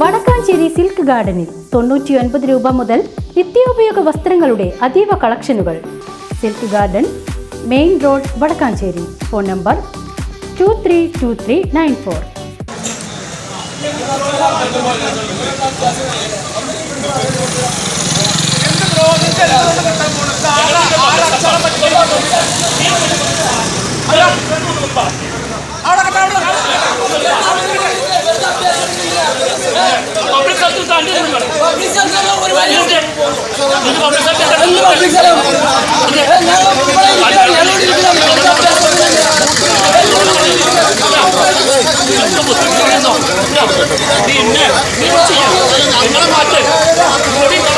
Vadakkanchery silk ഗാർഡനിൽ തൊണ്ണൂറ്റിയൊൻപത് രൂപ മുതൽ നിത്യോപയോഗ വസ്ത്രങ്ങളുടെ അതീവ കളക്ഷനുകൾ. Silk garden main road Vadakkanchery. Phone number two three two three nine four. Public പിന്നെ നീ വിളിച്ച് ചെയ്യാം. നിങ്ങളെ മാറ്റ്. ഇവിടെ നിങ്ങളെ മാറ്റ്. മാറ്റ്.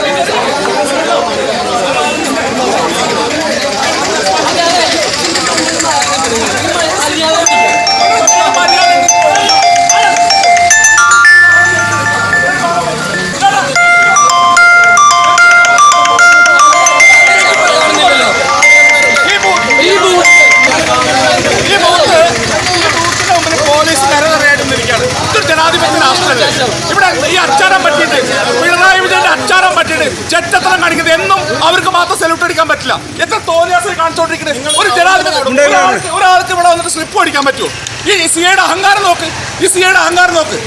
ഇവിടെ ഈ അച്ചാരം പറ്റിയിട്ട് പിണറായി വിജയന്റെ അച്ചാരം പറ്റിയിട്ട് ചെറ്റത്തരം കാണിക്കുന്നത് എന്നും അവർക്ക് മാത്രം സെലൂട്ട് അടിക്കാൻ പറ്റില്ല. എത്ര തോന്നിയാസം കാണിച്ചോണ്ടിരിക്കുന്നത്? ഒരു ജനാധിപത്യം ഒരാൾക്ക് ഇവിടെ വന്നിട്ട് സ്ലിപ്പ് അടിക്കാൻ പറ്റുമോ? ഈ സിയുടെ അഹങ്കാരം നോക്ക്. ഈ സിയുടെ അഹങ്കാരം നോക്ക്.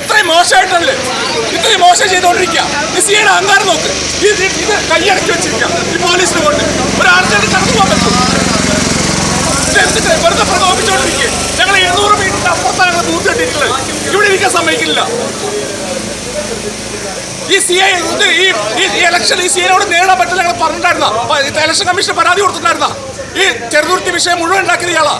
ഇത്രയും മോശമായിട്ടല്ലേ? ഇത്രയും മോശം ചെയ്തുകൊണ്ടിരിക്കുക ഈ സിയുടെ അഹങ്കാരം നോക്ക്. ഇത് ഇത് കൈയടക്കി വെച്ചിരിക്കുക. ഈ പോലീസിനെ കൊണ്ട്. ഒരാൾക്ക് കടന്നു പോകാൻ പറ്റും വെറുതെ പ്രകോപിച്ചോണ്ടിരിക്കുക ഞങ്ങൾ എഴുന്നൂറ് മീറ്ററിന്റെ അപ്പുറത്താണ് ഞങ്ങൾ ബൂത്ത് കെട്ടിയിട്ടുള്ളത് ഇവിടെ ഇരിക്കാൻ സമ്മതിക്കില്ല ഈ സി ഐ ഈ ഈ ഇലക്ഷൻ ഈ സി ഐനോട് നേടാൻ പറ്റില്ല ഞങ്ങൾ പറഞ്ഞിട്ടുണ്ടായിരുന്ന. ഇലക്ഷൻ കമ്മീഷൻ പരാതി കൊടുത്തിട്ടുണ്ടായിരുന്ന. ഈ ചെറുതുരുത്തി വിഷയം മുഴുവൻ ഉണ്ടാക്കിയത് ഇയാളാ.